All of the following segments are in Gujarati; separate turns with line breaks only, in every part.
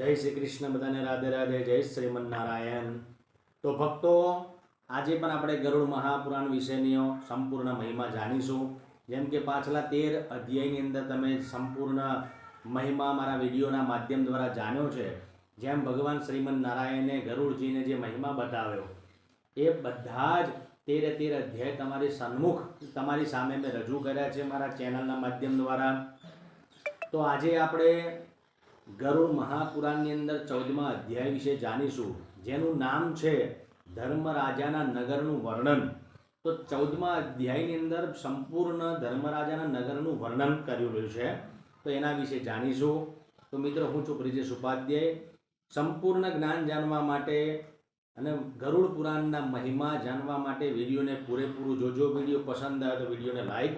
જય શ્રી કૃષ્ણ બધાને, રાધે રાધે, જય શ્રીમન્નારાયણ. તો ભક્તો, આજે પણ આપણે ગરુડ મહાપુરાણ વિશેની સંપૂર્ણ મહિમા જાણીશું. જેમ કે પાછલા તેર અધ્યાયની અંદર તમે સંપૂર્ણ મહિમા મારા વિડીયોના માધ્યમ દ્વારા જાણ્યો છે. જેમ ભગવાન શ્રીમન નારાયણે ગરુડજીને જે મહિમા બતાવ્યો, એ બધા જ તેરે તેર અધ્યાય તમારી સન્મુખ, તમારી સામે મેં રજૂ કર્યા છે મારા ચેનલના માધ્યમ દ્વારા. તો આજે આપણે ગરુડ મહાપુરાણની અંદર ચૌદમા અધ્યાય વિશે જાણીશું, જેનું નામ છે ધર્મરાજાના નગરનું વર્ણન. તો ચૌદમા અધ્યાયની અંદર સંપૂર્ણ ધર્મરાજાના નગરનું વર્ણન કરેલું છે. તો એના વિશે જાણીશું. તો મિત્રો, હું છું બ્રિજેશ ઉપાધ્યાય. સંપૂર્ણ જ્ઞાન જાણવા માટે અને ગરુડ પુરાણના મહિમા જાણવા માટે વિડીયોને પૂરેપૂરું જોજો. વીડિયો પસંદ આવે તો વિડીયોને લાઈક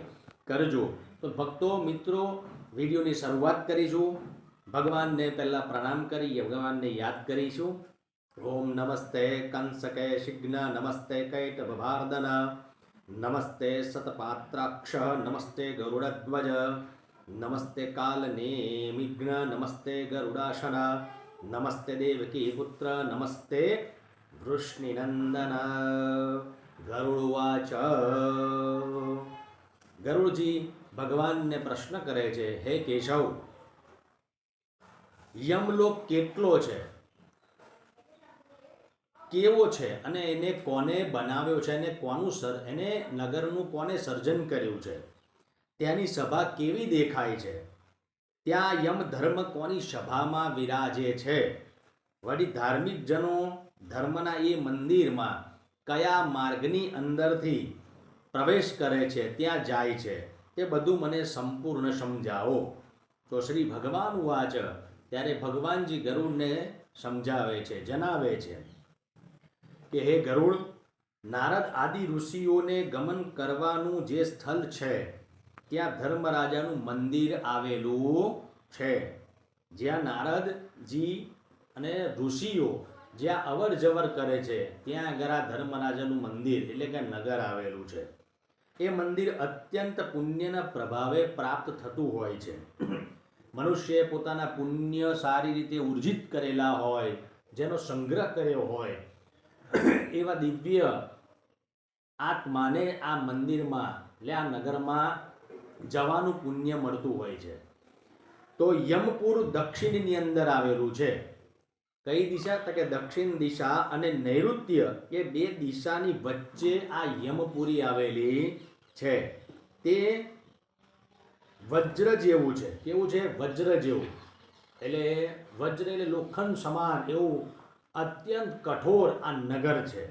કરજો. તો ભક્તો, મિત્રો, વિડીયોની શરૂઆત કરીશું. ભગવાનને પહેલાં પ્રણામ કરી ભગવાનને યાદ કરીશું. ઓમ નમસ્તે કંસકે શિગ્ન, નમસ્તે કૈટભાર્દન નમસ્તે સતપાત્રાક્ષ, નમસ્તે ગરુડધ્વજ, નમસ્તે કાલનેમિઘ્ન નમસ્તે ગરુડાશન, નમસ્તે દેવકી પુત્ર, નમસ્તે વૃષ્ણિનંદન. ગરુડવાચ. ગરુડજી ભગવાનને પ્રશ્ન કરે છે, હે કેશવ યમલોક કેટલો છે? કેવો છે? અને એને કોને બનાવ્યો છે? અને કોનું સર, એને નગરનું કોને સર્જન કર્યું છે? ત્યાંની સભા કેવી દેખાય છે? ત્યાં યમ ધર્મ કોની સભામાં વિરાજે છે? વળી ધાર્મિક જનો ધર્મના એ મંદિરમાં કયા માર્ગની અંદરથી પ્રવેશ કરે છે? ત્યાં જાય છે. તે બધું મને સંપૂર્ણ સમજાવો. તો શ્રી ભગવાન વાચ ત્યારે ભગવાનજી ગરુડને સમજાવે છે, જણાવે છે કે, હે ગરુડ, નારદ આદિ ઋષિઓને ગમન કરવાનું જે સ્થળ છે, ત્યાં ધર્મરાજાનું મંદિર આવેલું છે. જ્યાં નારદજી અને ઋષિઓ જ્યાં અવર જવર કરે છે, ત્યાં આગળ આ ધર્મરાજાનું મંદિર, એટલે કે નગર આવેલું છે. એ મંદિર અત્યંત પુણ્યના પ્રભાવે પ્રાપ્ત થતું હોય છે. મનુષ્યએ પોતાના પુણ્ય સારી રીતે ઉર્જિત કરેલા હોય, જેનો સંગ્રહ કર્યો હોય, એવા દિવ્ય આત્માને આ મંદિરમાં, એટલે આ નગરમાં જવાનું પુણ્ય મળતું હોય છે. તો યમપુર દક્ષિણની અંદર આવેલું છે. કઈ દિશા? તો કે દક્ષિણ દિશા અને નૈઋત્ય એ બે દિશાની વચ્ચે આ યમપુરી આવેલી છે. તે વજ્ર જેવું છે. કેવું છે? વજ્ર જેવું. એટલે વજ્ર એટલે લોખંડ સમાન એવું અત્યંત કઠોર આ નગર છે.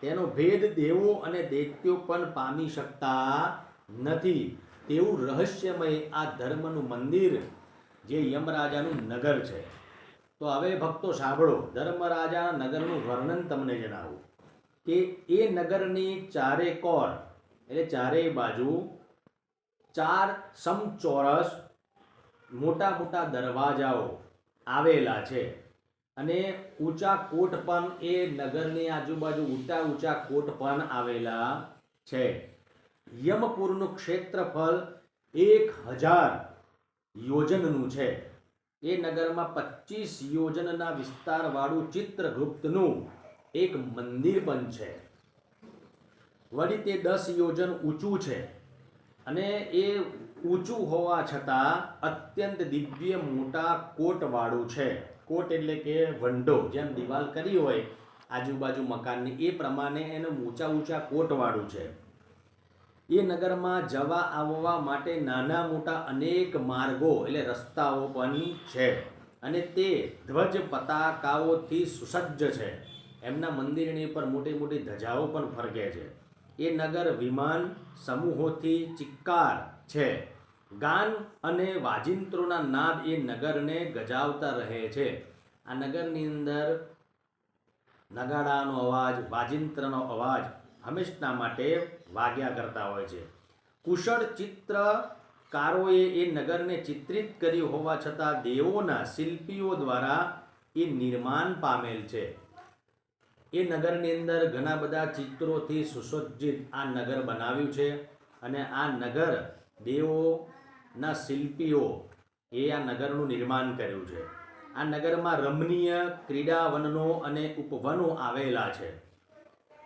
તેનો ભેદ દેવો અને દૈત્યો પણ પામી શકતા નથી. તેવું રહસ્યમય આ ધર્મનું મંદિર જે યમરાજાનું નગર છે. તો હવે ભક્તો સાંભળો. ધર્મરાજા નગરનું વર્ણન તમને જણાવું. કે એ નગરની ચારે કોર, એટલે ચારેય બાજુ ચાર સમચોરસ મોટા મોટા દરવાજાઓ આવેલા છે. અને ઊંચા કોટ પણ એ નગરની આજુબાજુ ઊંચા ઊંચા કોટ પણ આવેલા છે. યમપુરનું ક્ષેત્રફળ એક હજાર યોજનનું છે. એ નગરમાં પચીસ યોજનના વિસ્તારવાળું ચિત્રગુપ્તનું એક મંદિર પણ છે. વળી તે દસ યોજન ઊંચું છે. અને એ ઊંચું હોવા છતાં અત્યંત દિવ્ય મોટા કોટવાળું છે. કોટ એટલે કે વંડો, જેમ દિવાલ કરી હોય, આજુબાજુ મકાનની, એ પ્રમાણે એનું ઊંચા ઊંચા કોટવાળું છે. એ નગરમાં જવા આવવા માટે નાના મોટા અનેક માર્ગો એટલે રસ્તાઓ પણ છે અને તે ધ્વજ પતાકાઓથી સુસજ્જ છે. એમના મંદિરની ઉપર મોટી મોટી ધજાઓ પણ ફરકે છે. એ નગર વિમાન સમૂહોથી ચિક્કાર છે. ગાન અને વાજિંત્રોના નાદ એ નગરને ગજાવતા રહે છે. આ નગરની અંદર નગાડાનો અવાજ, વાજિંત્રનો અવાજ હંમેશના માટે વાગ્યા કરતા હોય છે. કુશળ ચિત્રકારોએ એ નગરને ચિત્રિત કર્યું હોવા છતાં દેવોના શિલ્પીઓ દ્વારા એ નિર્માણ પામેલ છે. એ નગરની અંદર ઘણા બધા ચિત્રોથી સુસજ્જિત આ નગર બનાવ્યું છે અને આ નગર દેવોના શિલ્પીઓ એ આ નગરનું નિર્માણ કર્યું છે. આ નગરમાં રમણીય ક્રીડાવનો અને ઉપવનો આવેલા છે.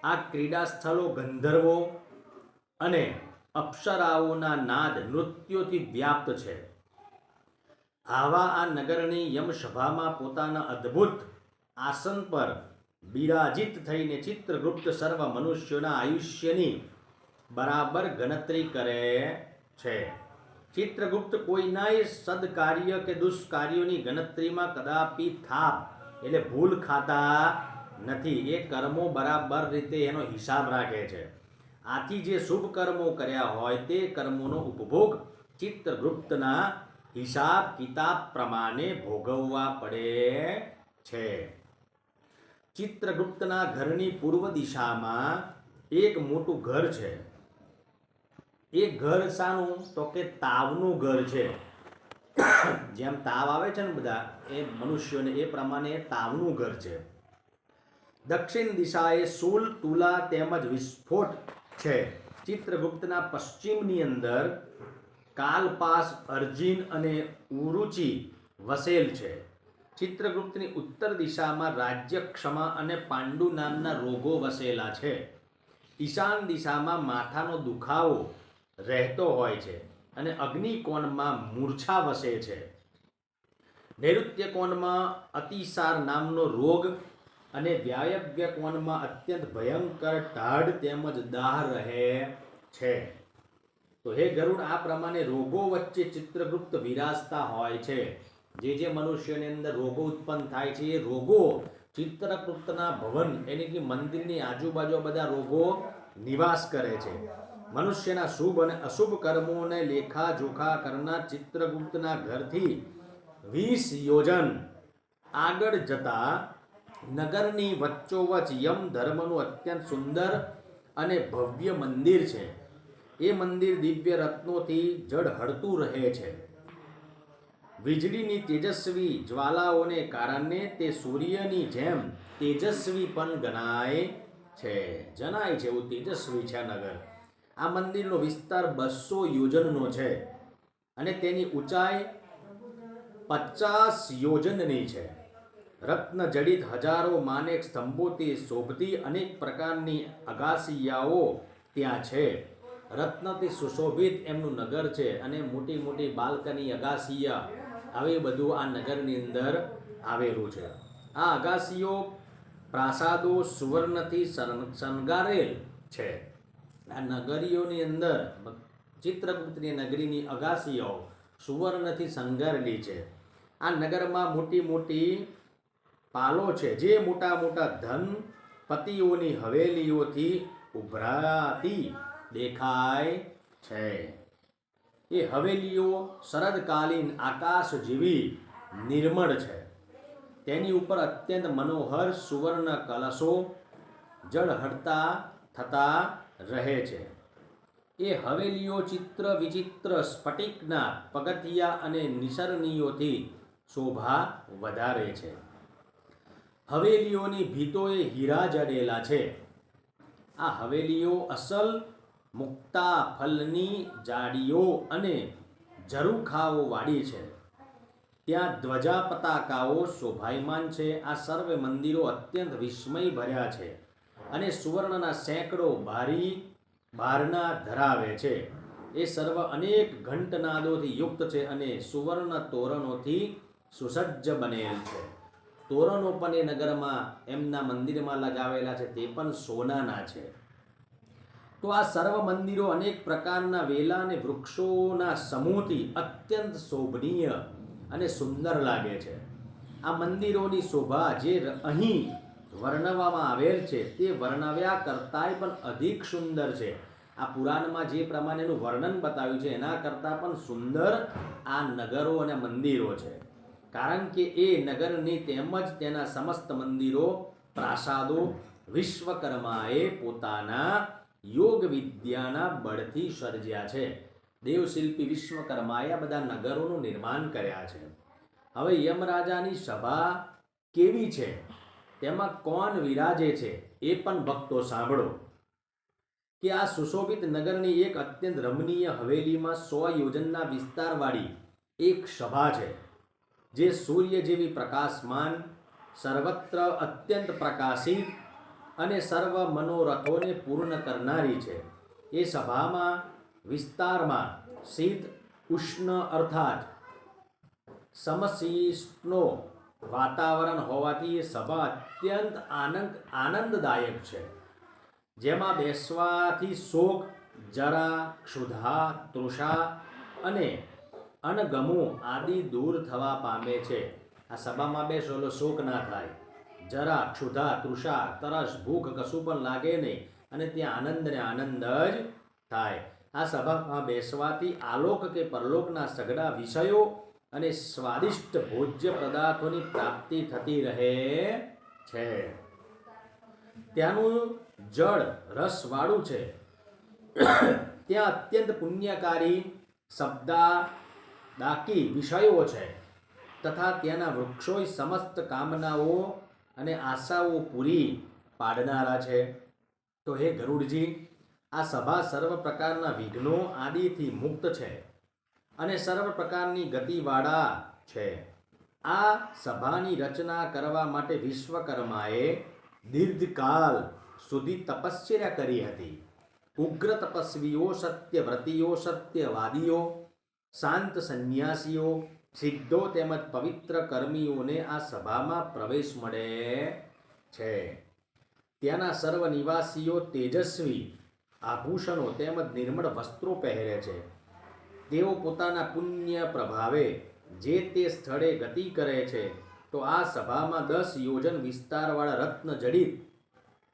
આ ક્રીડા સ્થળો ગંધર્વો અને અપ્સરાઓના નાદ નૃત્યોથી વ્યાપ્ત છે. આવા આ નગરની યમસભામાં પોતાના અદ્ભુત આસન પર બિરાજિત થઈને ચિત્રગુપ્ત સર્વ મનુષ્યોના આયુષ્યની બરાબર ગણતરી કરે છે. ચિત્રગુપ્ત કોઈનાય સદકાર્ય કે દુષ્કાર્યોની ગણતરીમાં કદાપી થાપ એટલે ભૂલ ખાતા નથી. એ કર્મો બરાબર રીતે એનો હિસાબ રાખે છે. આથી જે શુભ કર્મો કર્યા હોય તે કર્મોનો ઉપભોગ ચિત્રગુપ્તના હિસાબ કિતાબ પ્રમાણે ભોગવવા પડે છે. ચિત્રગુપ્તના ઘરની પૂર્વ દિશામાં એક મોટું ઘર છે. એ ઘર શાનું તો કે તાવનું ઘર છે. જેમ તાવ આવે છે ને બધા, એ મનુષ્યોને એ પ્રમાણે તાવનું ઘર છે. દક્ષિણ દિશાએ શૂલ તુલા તેમજ વિસ્ફોટ છે. ચિત્રગુપ્તના પશ્ચિમની અંદર કાલપાસ, અર્જિન અને ઉરુચિ વસેલ છે. ચિત્રગુપ્તની ઉત્તર દિશામાં રાજ્ય ક્ષમા અને પાંડુ નામના રોગો વસેલા છે. ઈશાન દિશામાં માથાનો દુખાવો રહેતો હોય છે અને અગ્નિકોણમાં મૂર્છા વસે છે. નૈઋત્ય કોણમાં અતિસાર નામનો રોગ અને વ્યાયવ્ય કોણમાં અત્યંત ભયંકર ટાઢ તેમજ દાહ રહે છે. તો હે ગરુડ, આ પ્રમાણે રોગો વચ્ચે ચિત્રગુપ્ત વિરાજતા હોય છે. જે જે મનુષ્યની અંદર રોગો ઉત્પન્ન થાય છે, એ રોગો ચિત્રગુપ્તના ભવન એટલે કે મંદિરની આજુબાજુ બધા રોગો નિવાસ કરે છે. મનુષ્યના શુભ અને અશુભ કર્મોને લેખા, જોખા કરનાર ચિત્રગુપ્તના ઘરથી વીસ યોજન આગળ જતા નગરની વચ્ચોવચ યમ ધર્મનું અત્યંત સુંદર અને ભવ્ય મંદિર છે. એ મંદિર દિવ્ય રત્નોથી જળહળતું રહે છે. વીજળીની તેજસ્વી જ્વાલાઓને કારણે તે સૂર્યની જેમ તેજસ્વી પણ ગણાય છે. જણાય છે એવું તેજસ્વી છે નગર. આ મંદિરનો વિસ્તાર બસો યોજનનો છે અને તેની ઊંચાઈ પચાસ યોજનની છે. રત્ન જડિત હજારો માનેક સ્તંભોથી શોભતી અનેક પ્રકારની અગાસિયાઓ ત્યાં છે. રત્નથી સુશોભિત એમનું નગર છે અને મોટી મોટી બાલ્કની અગાસિયા આવી બધું આ નગરની અંદર આવેલું છે. આ અગાસીઓ પ્રાસાદો સુવર્ણથી શણ- શણગારેલ છે. આ નગરીઓની અંદર ચિત્રગુપ્તની નગરીની અગાસીઓ સુવર્ણથી શણગારેલી છે. આ નગરમાં મોટી મોટી પાલો છે. જે મોટા મોટા ધન પતિઓની હવેલીઓથી ઉભરાતી દેખાય છે. એ હવેલીઓ શરદકાલીન આકાશ જેવી નિર્મળ છે. તેની ઉપર અત્યંત મનોહર સુવર્ણ કલશો જળહળતા થતા રહે છે. એ હવેલીઓ ચિત્ર વિચિત્ર સ્ફટિકના પગથિયા અને નિસરણીઓથી શોભા વધારે છે. હવેલીઓની ભીતોએ હીરા જડેલા છે. આ હવેલીઓ અસલ મુક્તા ફલની જાડીઓ અને ઝરૂખાઓ વાળી છે. ત્યાં ધ્વજા પતાકાઓ શોભાયમાન છે. આ સર્વે મંદિરો અત્યંત વિસ્મય ભર્યા છે અને સુવર્ણના સેંકડો બારી બારના ધરાવે છે. એ સર્વ અનેક ઘંટનાદોથી યુક્ત છે અને સુવર્ણ તોરણોથી સુસજ્જ બનેલ છે. તોરણો પણ એ નગરમાં એમના મંદિરમાં લગાવેલા છે. તે પણ સોનાના છે. તો આ સર્વ મંદિરો અનેક પ્રકારના વેલા અને વૃક્ષોના સમૂહથી અત્યંત શોભનીય અને સુંદર લાગે છે. આ મંદિરોની શોભા જે અહીં વર્ણવવામાં આવેલ છે, તે વર્ણવ્યા કરતાંય પણ અધિક સુંદર છે. આ પુરાણમાં જે પ્રમાણેનું વર્ણન બતાવ્યું છે, એના કરતાં પણ સુંદર આ નગરો અને મંદિરો છે. કારણ કે એ નગરની તેમજ તેના સમસ્ત મંદિરો પ્રાસાદો વિશ્વકર્માએ પોતાના યોગ વિદ્યાના બળથી સર્જ્યા છે. દેવશિલ્પી વિશ્વકર્માએ આ બધા નગરોનું નિર્માણ કર્યા છે. હવે યમરાજાની સભા કેવી છે? તેમાં કોણ વિરાજે છે એ પણ ભક્તો સાંભળો. કે આ સુશોભિત નગરની એક અત્યંત રમણીય હવેલીમાં સો યોજનના વિસ્તારવાળી એક સભા છે, જે સૂર્ય જેવી પ્રકાશમાન, સર્વત્ર અત્યંત પ્રકાશિત અને સર્વ મનોરથોને પૂર્ણ કરનારી છે. એ સભામાં વિસ્તારમાં શીત ઉષ્ણ અર્થાત સમશીષ્ણો વાતાવરણ હોવાથી એ સભા અત્યંત આનંદ, આનંદદાયક છે. જેમાં બેસવાથી શોક, જરા, ક્ષુધા, તૃષા અને અણગમો આદિ દૂર થવા પામે છે. આ સભામાં બેસો એટલે શોક ના થાય. જરા ક્ષુધા તૃષા તરસ ભૂખ કશું પણ લાગે નહીં અને ત્યાં આનંદ ને આનંદ જ થાય. આ સભામાં બેસવાથી આલોક કે પરલોકના સઘળા વિષયો અને સ્વાદિષ્ટ ભોજ્ય પદાર્થોની પ્રાપ્તિ થતી રહે છે. ત્યાંનું જળ રસવાળું છે. ત્યાં અત્યંત પુણ્યકારી શબ્દા દાકી વિષયો છે તથા ત્યાંના વૃક્ષોય સમસ્ત કામનાઓ અને આશાઓ પૂરી પાડનારા છે. તો હે ગરુડજી, આ સભા સર્વ પ્રકારના વિઘ્નો આદિથી મુક્ત છે અને સર્વ પ્રકારની ગતિવાળા છે. આ સભાની રચના કરવા માટે વિશ્વકર્માએ દીર્ઘકાલ સુધી તપસ્યા કરી હતી. ઉગ્ર તપસ્વીઓ, સત્યવ્રતીઓ, સત્યવાદીઓ, શાંત સંન્યાસીઓ સિદ્ધો તેમજ પવિત્ર કર્મીઓને આ સભામાં પ્રવેશ મળે છે. ત્યાંના સર્વ નિવાસીઓ તેજસ્વી, આભૂષણો તેમજ નિર્મળ વસ્ત્રો પહેરે છે. તેઓ પોતાના પુણ્ય પ્રભાવે જે તે સ્થળે ગતિ કરે છે, તો આ સભામાં દસ યોજન વિસ્તારવાળા રત્ન જડિત,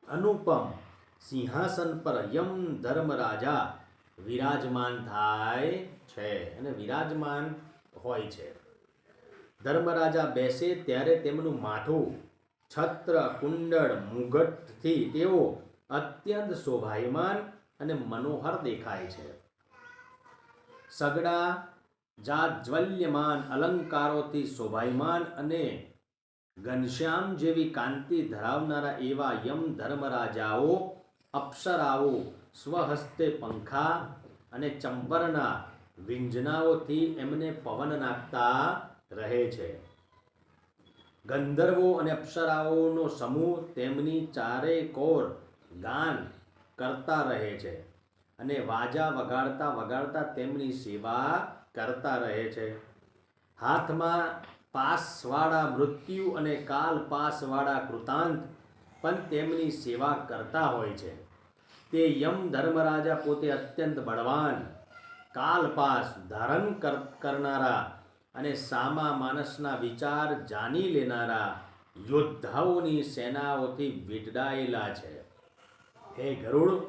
અનુપમ, સિંહાસન પર યમ ધર્મરાજા વિરાજમાન થાય છે. અને વિરાજમાન હોય છે. ધર્મરાજા બેસે ત્યારે તેમનું માથું છત્ર કુંડળ મુગટથી તેઓ અત્યંત શોભાયમાન અને મનોહર દેખાય છે. સગડા જાજ્વલ્યમાન, અલંકારોથી શોભાયમાન અને ઘનશ્યામ જેવી કાંતિ ધરાવનારા એવા યમ ધર્મરાજાઓ અપ્સરાઓ, સ્વહસ્તે પંખા અને ચંપરના વિંજનાઓથી એમને પવન નાખતા રહે છે. ગંધર્વો અને અપ્સરાઓનો સમૂહ તેમની ચારે કોર ગાન કરતા રહે છે અને વાજા વગાડતા વગાડતા તેમની સેવા કરતા રહે છે. હાથમાં પાસવાળા મૃત્યુ અને કાલ પાસવાળા કૃતાંત પણ તેમની સેવા કરતા હોય છે. તે યમ ધર્મરાજા પોતે અત્યંત બળવાન કાલપાસ ધારણ કર- કરનારા અને સામા માણસના વિચાર જાણી લેનારા યોદ્ધાઓની સેનાઓથી વીંટળાયેલા છે. હે ગરુડ,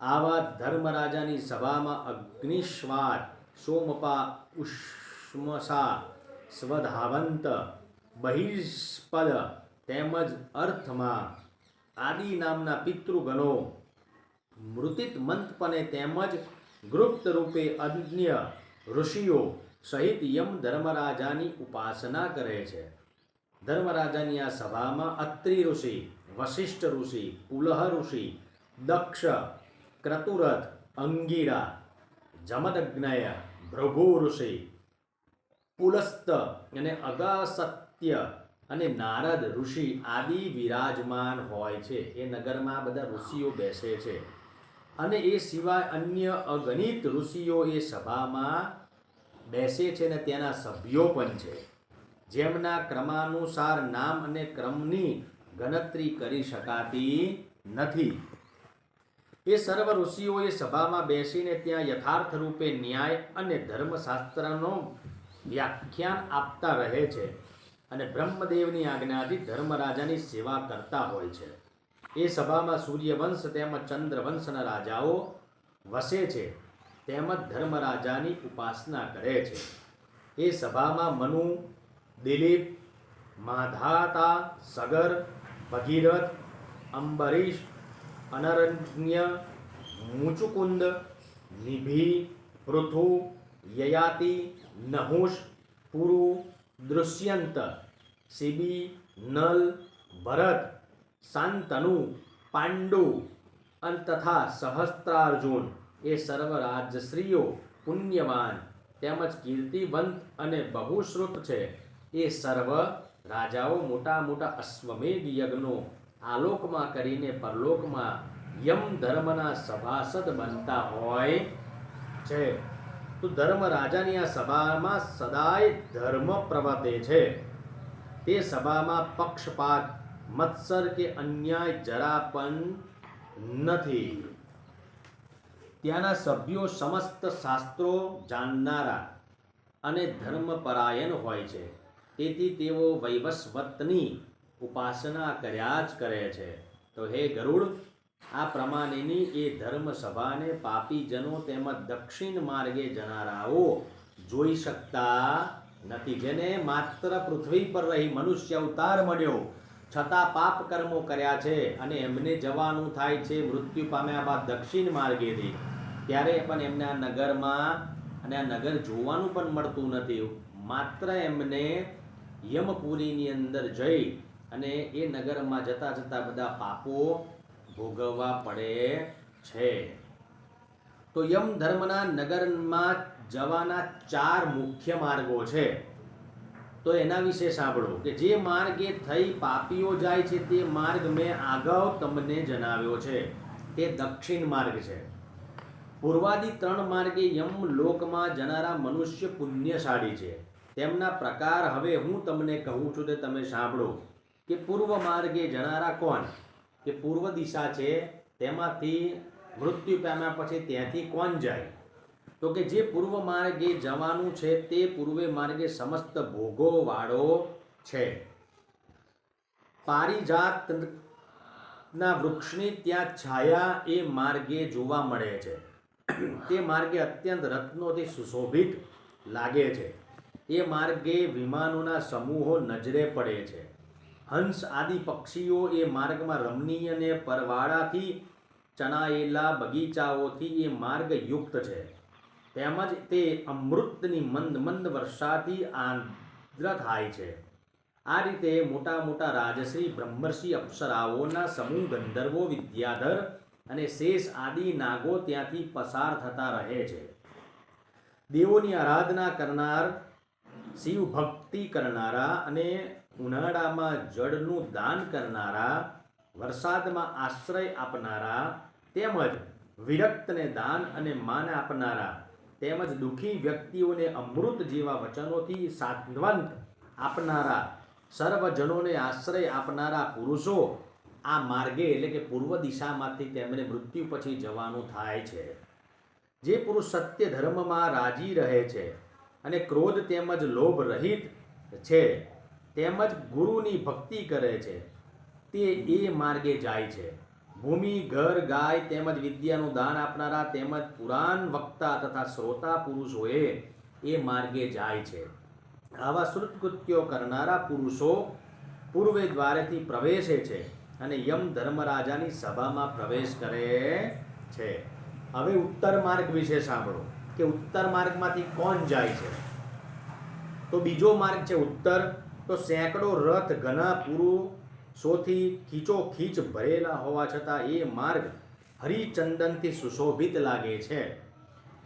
આવા ધર્મરાજાની સભામાં અગ્નિશ્વાર સોમપા, ઉષ્મસા, સ્વધાવંત, બહિષ્પદ તેમજ અર્થમાં આદિ નામના પિતૃગણો મૃતિત મંતપને તેમજ ગુપ્ત રૂપે અન્ય ઋષિઓ સહિત યમ ધર્મરાજાની ઉપાસના કરે છે. ધર્મરાજાની આ સભામાં અત્રિ ઋષિ, વશિષ્ઠ ઋષિ, પુલહ ઋષિ, દક્ષ, ક્રતુરથ, અંગીરા, જમદગ્નય, ભૃગુ ઋષિ, પુલસ્ત અને અગાસત્ય અને નારદ ઋષિ આદિ વિરાજમાન હોય છે. એ નગરમાં બધા ઋષિઓ બેસે છે. અને એ સિવાય અન્ય અગણિત ઋષિઓ એ સભામાં બેસે છે અને ત્યાંના સભ્યો પણ છે. જેમના ક્રમાનુસાર નામ અને ક્રમની ગણતરી કરી શકાતી નથી. એ સર્વ ઋષિઓએ સભામાં બેસીને ત્યાં યથાર્થ રૂપે ન્યાય અને ધર્મશાસ્ત્રનો વ્યાખ્યાન આપતા રહે છે અને બ્રહ્મદેવની આજ્ઞાથી ધર્મરાજાની સેવા કરતા હોય છે. એ સભામાં સૂર્યવંશ તેમજ ચંદ્રવંશના રાજાઓ વસે છે, તેમજ ધર્મરાજાની ઉપાસના કરે છે. એ સભામાં મનુ, દિલીપ, માધાતા, સગર, ભગીરથ, અંબરીશ, અનરણ્ય, મુચુકુંદ, નિભી, પૃથુ, યયાતિ, નહુષ, પુરુ દૃશ્યંત શિબી નલ, ભરત શાંતનુ પાંડુ, અને તથા સહસ્ત્રાર્જુન એ સર્વ રાજશ્રીઓ પુણ્યવાન, તેમજ કીર્તિવંત અને બહુશ્રુત છે. એ સર્વ રાજાઓ મોટા મોટા અશ્વમેધ યજ્ઞો આલોકમાં કરીને પરલોકમાં યમ ધર્મના સભાસદ બનતા હોય છે. તો ધર્મ રાજાની આ સભામાં સદાય ધર્મ પ્રવર્તે છે. તે સભામાં પક્ષપાત મત્સર કે અન્યાય જરા પણ નથી. ત્યાંના સભ્યો સમસ્ત શાસ્ત્રો જાણનારા અને ધર્મપરાયણ હોય છે. તેથી તેઓ વૈવસ્વતની ઉપાસના કર્યા જ કરે છે. તો હે ગરુડ, આ પ્રમાણેની એ ધર્મ સભાને પાપીજનો તેમજ દક્ષિણ માર્ગે જનારાઓ જોઈ શકતા નથી. જેને માત્ર પૃથ્વી પર રહી મનુષ્ય અવતાર મળ્યો છતાં પાપ કર્મો કર્યા છે અને એમને જવાનું થાય છે મૃત્યુ પામ્યા બાદ દક્ષિણ માર્ગેથી. ત્યારે પણ એમને આ નગરમાં અને આ નગર જોવાનું પણ મળતું નથી. માત્ર એમને યમપુરીની અંદર જઈ અને એ નગરમાં જતા જતા બધા પાપો ભોગવવા પડે છે. તો યમ ધર્મના નગરમાં જવાના ચાર મુખ્ય માર્ગો છે. તો એના વિશે સાંભળો કે જે માર્ગે થઈ પાપીઓ જાય છે તે માર્ગ મેં અગાઉ તમને જણાવ્યો છે. તે દક્ષિણ માર્ગ છે. પૂર્વાદી ત્રણ માર્ગે યમ લોકમાં જનારા મનુષ્ય પુણ્યશાળી છે. તેમના પ્રકાર હવે હું તમને કહું છું તે તમે સાંભળો કે પૂર્વ માર્ગે જનારા કોણ? કે પૂર્વ દિશા છે, તેમાંથી મૃત્યુ પામ્યા પછી ત્યાંથી કોણ જાય? તો કે જે પૂર્વ માર્ગે જવાનું છે તે પૂર્વે માર્ગે સમસ્ત ભોગો વાળો છે. પારિજાત ના વૃક્ષની ત્યાં છાયા એ માર્ગે જોવા મળે છે. તે માર્ગે અત્યંત રત્નોથી સુશોભિત લાગે છે. એ માર્ગે વિમાનોના સમૂહો નજરે પડે છે. હંસ આદિ પક્ષીઓ એ માર્ગમાં રમણીય ને પરવાળાથી ચણાયેલા બગીચાઓથી એ માર્ગ યુક્ત છે. તેમજ તે અમૃતની મંદ મંદ વર્ષાથી આંદ્ર થાય છે. આ રીતે મોટા મોટા રાજશ્રી, બ્રહ્મર્ષિ, અપ્સરાઓના સમૂહ ગંધર્વો, વિદ્યાધર અને શેષ આદિ નાગો ત્યાંથી પસાર થતા રહે છે. દેવોની આરાધના કરનાર, શિવ ભક્તિ કરનારા અને ઉનાળામાં જળનું દાન કરનારા, વરસાદમાં આશ્રય આપનારા તેમજ વિરક્તને દાન અને માન આપનારા તેમજ દુઃખી વ્યક્તિઓને અમૃત જેવા વચનોથી સાંત્વંત આપનારા સર્વજનોને આશ્રય આપનારા પુરુષો આ માર્ગે એટલે કે પૂર્વ દિશામાંથી તેમને મૃત્યુ પછી જવાનું થાય છે. જે પુરુષ સત્ય ધર્મમાં રાજી રહે છે અને ક્રોધ તેમજ લોભ રહિત છે તેમજ ગુરુની ભક્તિ કરે છે, તે એ માર્ગે જાય છે. ભૂમિ, ઘર, ગાય તેમજ વિદ્યાનું દાન આપનારા તેમજ પુરાણ વક્તા તથા શ્રોતા પુરુષોએ એ માર્ગે જાય છે. આવા શ્રુતકૃત્યો કરનારા પુરુષો પૂર્વે દ્વારેથી પ્રવેશે છે અને યમ ધર્મરાજાની સભામાં પ્રવેશ કરે છે. હવે ઉત્તર માર્ગ વિશે સાંભળો, કે ઉત્તર માર્ગમાંથી કોણ જાય છે? તો બીજો માર્ગ છે ઉત્તર. તો સેંકડો રથ ઘણા પુરુષોથી ખીચો ખીચ ભરેલા હોવા છતાં એ માર્ગ હરિચંદનથી સુશોભિત લાગે છે.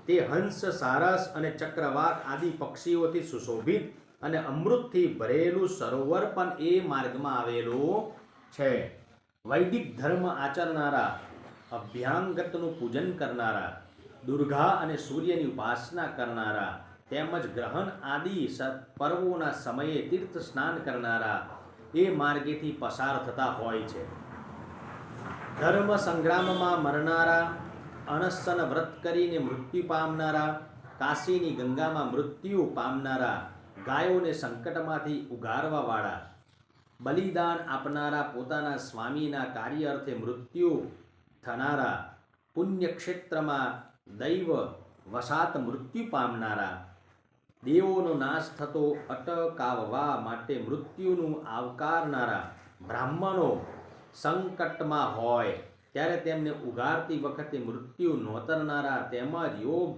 તે હંસ, સારસ અને ચક્રવાક આદિ પક્ષીઓથી સુશોભિત અને અમૃતથી ભરેલું સરોવર પણ એ માર્ગમાં આવેલું છે. વૈદિક ધર્મ આચરનારા, અભ્યાંગતનું પૂજન કરનારા, દુર્ગા અને સૂર્યની ઉપાસના કરનારા, તેમજ ગ્રહણ આદિ પર્વોના સમયે તીર્થ સ્નાન કરનારા એ માર્ગેથી પસાર થતા હોય છે. ધર્મ સંગ્રામમાં મરનારા, અણસન વ્રત કરીને મૃત્યુ પામનારા, કાશીની ગંગામાં મૃત્યુ પામનારા, ગાયોને સંકટમાંથી ઉગારવાવાળા, બલિદાન આપનારા પોતાના સ્વામીના કાર્ય અર્થે મૃત્યુ થનારા, પુણ્યક્ષેત્રમાં દૈવ વસાત મૃત્યુ પામનારા દેવોનો નાશ થતો અટકાવવા માટે મૃત્યુનું આવકારનારા બ્રાહ્મણો સંકટમાં હોય, ત્યારે તેમને ઉગારતી વખતે મૃત્યુ નોતરનારા તેમજ યોગ,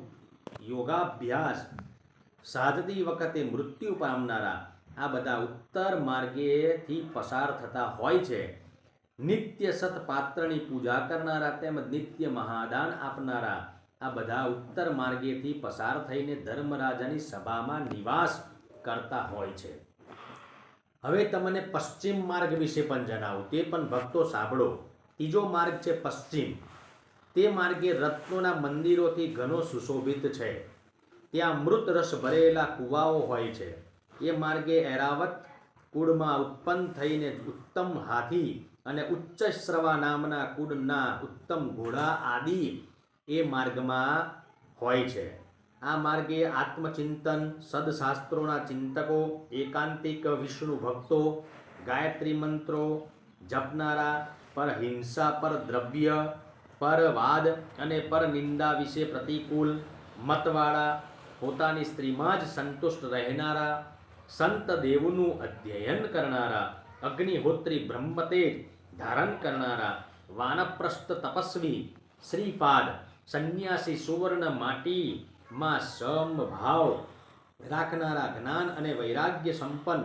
યોગાભ્યાસ સાધતી વખતે મૃત્યુ પામનારા આ બધા ઉત્તર માર્ગેથી પસાર થતા હોય છે. નિત્ય સતપાત્રની પૂજા કરનારા તેમજ નિત્ય મહાદાન આપનારા આ બધા ઉત્તર માર્ગેથી પસાર થઈને ધર્મરાજાની સભામાં નિવાસ કરતા હોય છે. હવે તમને પશ્ચિમ માર્ગ વિશે પણ જણાવું. તે પણ ભક્તો સાંભળો. ત્રીજો માર્ગ છે પશ્ચિમ. તે માર્ગે રત્નોના મંદિરોથી ઘણો સુશોભિત છે. ત્યાં મૃત રસ ભરેલા કુવાઓ હોય છે. એ માર્ગે એરાવત કુળમાં ઉત્પન્ન થઈને ઉત્તમ હાથી અને ઉચ્ચ શ્રવા નામના કુળના ઉત્તમ ઘોડા આદિ એ માર્ગમાં હોય છે. આ માર્ગે આત્મચિંતન, સદશાસ્ત્રોના ચિંતકો, એકાંતિક વિષ્ણુ ભક્તો, ગાયત્રી મંત્રો જપનારા પર હિંસા, પર દ્રવ્ય, પર વાદ અને પર નિંદા વિશે પ્રતિકૂળ મતવાળા, પોતાની સ્ત્રીમાં જ સંતુષ્ટ રહેનારા, સંત દેવનું અધ્યયન કરનારા, અગ્નિહોત્રી બ્રહ્મતેજ ધારણ કરનારા, વાનપ્રસ્થ તપસ્વી, શ્રીપાદ સંન્યાસી સુવર્ણ માટીમાં સમભાવ રાખનારા જ્ઞાન અને વૈરાગ્ય સંપન્ન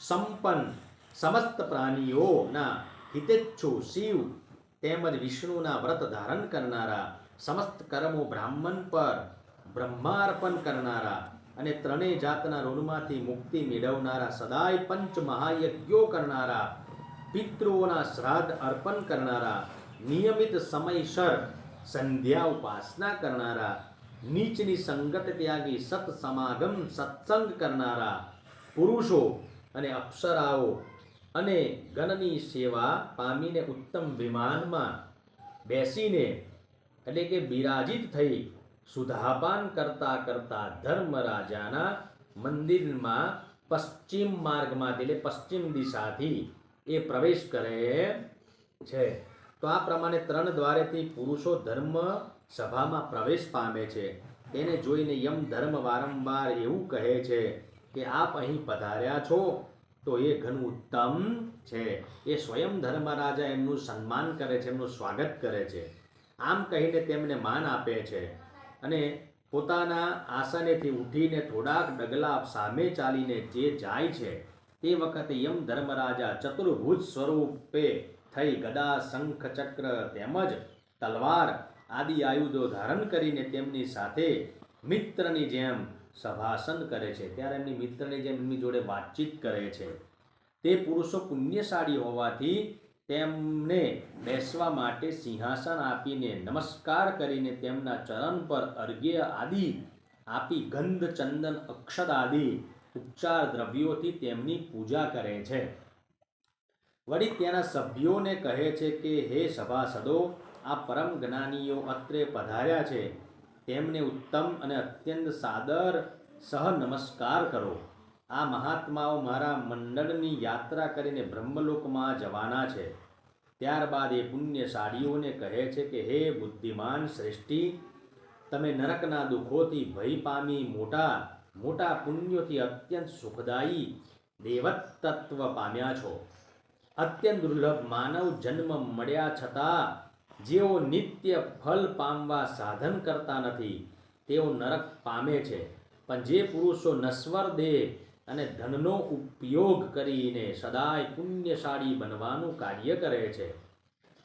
સંપન્ન સમસ્ત પ્રાણીઓના હિતેચ્છુ શિવ તેમજ વિષ્ણુના વ્રત ધારણ કરનારા, સમસ્ત કર્મો બ્રાહ્મણ પર બ્રહ્માર્પણ કરનારા અને ત્રણેય જાતના ઋણમાંથી મુક્તિ મેળવનારા સદાય પંચ મહાયજ્ઞો કરનારા, પિતૃઓના શ્રાદ્ધ અર્પણ કરનારા, નિયમિત સમયસર સંધ્યા ઉપાસના કરનારા, નીચની સંગત ત્યાગી સત સમાગમ સત્સંગ કરનારા પુરુષો અને અપ્સરાઓ અને ગણની સેવા પામીને ઉત્તમ વિમાનમાં બેસીને, એટલે કે બિરાજિત થઈ સુધાપાન કરતા કરતા ધર્મરાજાના મંદિરમાં પશ્ચિમ માર્ગમાંથી, એટલે પશ્ચિમ દિશાથી એ પ્રવેશ કરે છે. તો આ પ્રમાણે ત્રણ દ્વારેથી પુરુષો ધર્મ સભામાં પ્રવેશ પામે છે. તેને જોઈને યમ ધર્મ વારંવાર એવું કહે છે કે, આપ અહીં પધાર્યા છો તો એ ઘણું ઉત્તમ છે. એ સ્વયં ધર્મરાજા એમનું સન્માન કરે છે, એમનું સ્વાગત કરે છે. આમ કહીને તેમને માન આપે છે. અને પોતાના આસનેથી ઉઠીને થોડાક ડગલા સામે ચાલીને જે જાય છે, તે વખતે યમ ધર્મરાજા ચતુર્ભુજ સ્વરૂપે થઈ ગદા શંખ ચક્ર તેમજ તલવાર આદિ આયુધો ધારણ કરીને તેમની સાથે મિત્રની જેમ સભાસન કરે છે. ત્યારે એમની મિત્રની જેમ એમની જોડે વાતચીત કરે છે. તે પુરુષો પુણ્યશાળી હોવાથી તેમને બેસવા માટે સિંહાસન આપીને નમસ્કાર કરીને તેમના ચરણ પર અર્ઘ્ય આદિ આપી ગંધ ચંદન અક્ષત આદિ ઉપચાર દ્રવ્યોથી તેમની પૂજા કરે છે. વળી તેના સભ્યોને કહે છે કે, હે સભાસદો, આ પરમ જ્ઞાનીઓ અત્રે પધાર્યા છે. તેમને ઉત્તમ અને અત્યંત સાદર સહ નમસ્કાર કરો. આ મહાત્માઓ મારા મંડળની યાત્રા કરીને બ્રહ્મલોકમાં જવાના છે. ત્યારબાદ એ પુણ્યશાળીઓને કહે છે કે, હે બુદ્ધિમાન શ્રેષ્ઠી, તમે નરકના દુઃખોથી ભય પામી મોટા મોટા પુણ્યોથી અત્યંત સુખદાયી દેવતત્વ પામ્યા છો. અત્યંત દુર્લભ માનવ જન્મ મળ્યા છતાં જેઓ નિત્ય ફલ પામવા સાધન કરતા નથી, તેઓ નરક પામે છે. પણ જે પુરુષો નશ્વર દેહ અને ધનનો ઉપયોગ કરીને સદાય પુણ્યશાળી બનવાનું કાર્ય કરે છે,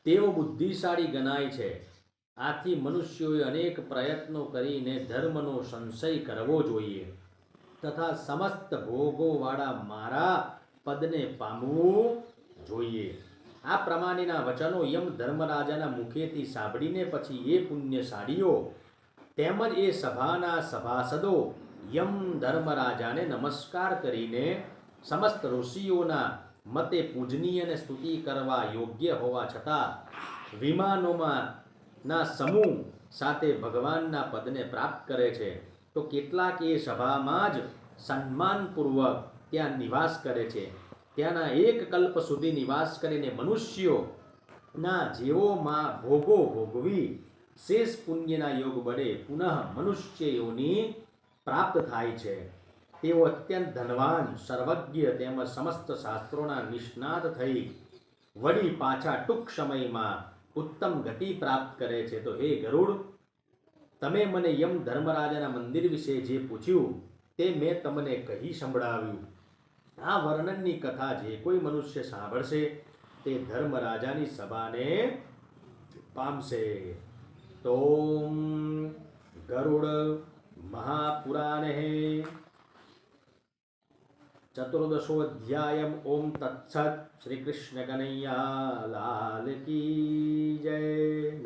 તેઓ બુદ્ધિશાળી ગણાય છે. આથી મનુષ્યોએ અનેક પ્રયત્નો કરીને ધર્મનો સંશય કરવો જોઈએ તથા સમસ્ત ભોગોવાળા મારા પદને પામવું જોઈએ. આ પ્રમાણેના વચનો યમ ધર્મરાજાના મુખેથી સાંભળીને પછી એ પુણ્યશાળીઓ તેમજ એ સભાના સભાસદો યમ ધર્મરાજાને નમસ્કાર કરીને સમસ્ત ઋષિઓના મતે પૂજનીય અને સ્તુતિ કરવા યોગ્ય હોવા છતાં વિમાનોમાં ના સમૂહ સાથે ભગવાનના પદને પ્રાપ્ત કરે છે. તો કેટલાક એ સભામાં જ સન્માનપૂર્વક ત્યાં નિવાસ કરે છે. ત્યાંના એક કલ્પ સુધી નિવાસ કરીને મનુષ્યોના જેઓમાં ભોગો ભોગવી શેષ પુણ્યના યોગ બળે પુનઃ મનુષ્ય યોની પ્રાપ્ત થાય છે. તેઓ અત્યંત ધનવાન, સર્વજ્ઞ તેમજ સમસ્ત શાસ્ત્રોના નિષ્ણાત થઈ વળી પાછા ટૂંક સમયમાં ઉત્તમ ગતિ પ્રાપ્ત કરે છે. તો હે ગરુડ, તમે મને યમ ધર્મરાજાના મંદિર વિશે જે પૂછ્યું તે મેં તમને કહી સંભળાવ્યું. આ વર્ણનની કથા જે કોઈ મનુષ્ય સાંભળશે, તે ધર્મરાજાની સભાને પામશે. તો ગરુડ મહાપુરાણે. ચતુર્દશોધ્યાયમ ઓમ તત્સત શ્રી કૃષ્ણ કનૈયા લાલ કી જય.